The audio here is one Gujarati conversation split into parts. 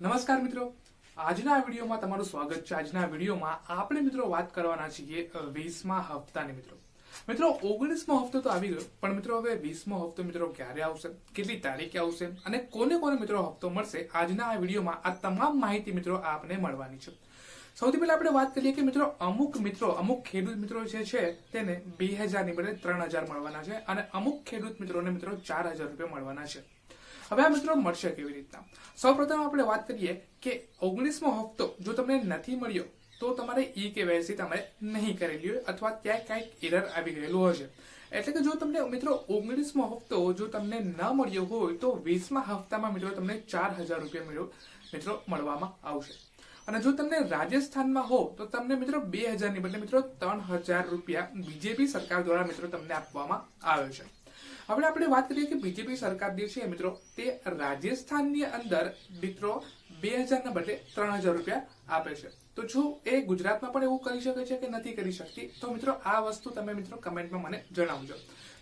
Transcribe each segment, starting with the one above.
નમસ્કાર મિત્રો. આજના વિડીયોમાં તમારું સ્વાગત છે. આજના વિડીયોમાં આપણે મિત્રો વાત કરવાના છીએ વીસમા હપ્તાની મિત્રો. મિત્રો, ઓગણીસમો હપ્તો તો આવી ગયો, પણ મિત્રો હવે વીસમો હપ્તો મિત્રો ક્યારે આવશે? કેટલી તારીખે આવશે? અને કોને કોને મિત્રો હપ્તો મળશે? આજના આ વિડીયોમાં આ તમામ માહિતી મિત્રો આપને મળવાની છે. સૌથી પહેલા આપણે વાત કરીએ કે મિત્રો, અમુક મિત્રો, અમુક ખેડૂત મિત્રો જે છે, તેને બે હજારની બદલે ત્રણ હજાર મળવાના છે અને અમુક ખેડૂત મિત્રોને મિત્રો ચાર હજાર રૂપિયા મળવાના છે. હવે આ મિત્રો મળશે કેવી રીતના? સૌપ્રથમ આપણે વાત કરીએ કે ઓગણીસમો હપ્તો જો તમને નથી મળ્યો, તો તમારે ઈ કેવાયસી તમારે નહીં કરેલી હોય અથવા ત્યાં કાંઈક એરર આવી ગયેલું હશે. એટલે કે જો તમને મિત્રો ઓગણીસમો હપ્તો જો તમને ન મળ્યો હોય, તો વીસમા હપ્તામાં મિત્રો તમને ચાર હજાર રૂપિયા મળ્યો મિત્રો મળવામાં આવશે. અને જો તમને રાજસ્થાનમાં હો, તો તમને મિત્રો બે હજારની બદલે મિત્રો ત્રણ હજાર રૂપિયા બીજેપી સરકાર દ્વારા મિત્રો તમને આપવામાં આવે છે. હવે આપણે વાત કરીએ કે બીજેપી સરકાર જે છે મિત્રો, તે રાજસ્થાનની અંદર મિત્રો બે હજારના બદલે ત્રણ હજાર રૂપિયા આપે છે. તો જો એ ગુજરાતમાં પણ એવું કરી શકે છે કે નથી કરી શકતી, તો મિત્રો આ વસ્તુ તમે મિત્રો કમેન્ટમાં મને જણાવજો.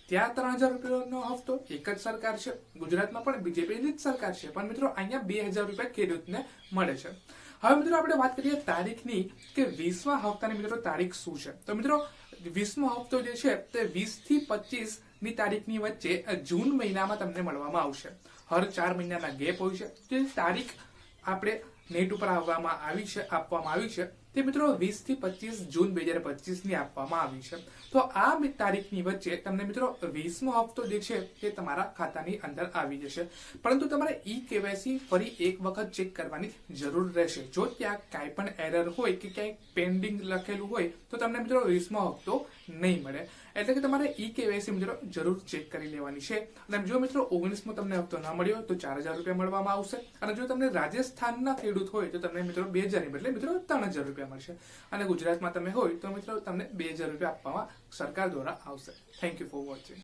ત્યાં ત્રણ હજાર રૂપિયાનો હફતો એક જ સરકાર છે, ગુજરાતમાં પણ બીજેપીની જ સરકાર છે, પણ મિત્રો અહીંયા બે હજાર રૂપિયા ખેડૂતને મળે છે. હવે મિત્રો આપણે વાત કરીએ તારીખની કે વીસમા હપ્તાની મિત્રો તારીખ શું છે? તો મિત્રો વીસમો હપ્તો જે છે તે વીસથી પચીસની તારીખની વચ્ચે જૂન મહિનામાં તમને મળવામાં આવશે. હર ચાર મહિનાના ગેપ હોય છે. જે તારીખ આપણે નેટ ઉપર આવવામાં આવી છે, આપવામાં આવી છે તે મિત્રો વીસથી પચીસ જૂન બે હજાર પચીસની આપવામાં આવી છે. તો આ તારીખની વચ્ચે તમને મિત્રો વીસમો હપ્તો જે છે તે તમારા ખાતાની અંદર આવી જશે. પરંતુ તમારે ઈ કેવાયસી ફરી એક વખત ચેક કરવાની જરૂર રહેશે. જો ત્યાં કાંઈ પણ એરર હોય કે ક્યાંય પેન્ડિંગ લખેલું હોય, તો તમને મિત્રો વીસમો હપ્તો નહીં મળે. એટલે કે તમારે ઈ કેવાયસી મિત્રો જરૂર ચેક કરી લેવાની છે. અને જો મિત્રો ઓગણીસમો તમને હપ્તો ન મળ્યો, તો ચાર હજાર રૂપિયા મળવામાં આવશે. અને જો તમને રાજસ્થાનના ખેડૂત હોય, તો તમને મિત્રો બે હજારની બદલે મિત્રો ત્રણ હજાર રૂપિયા મળશે. અને ગુજરાતમાં તમે હોય તો મિત્રો, તમને બે હજાર રૂપિયા આપવામાં સરકાર દ્વારા આવશે. Thank you for watching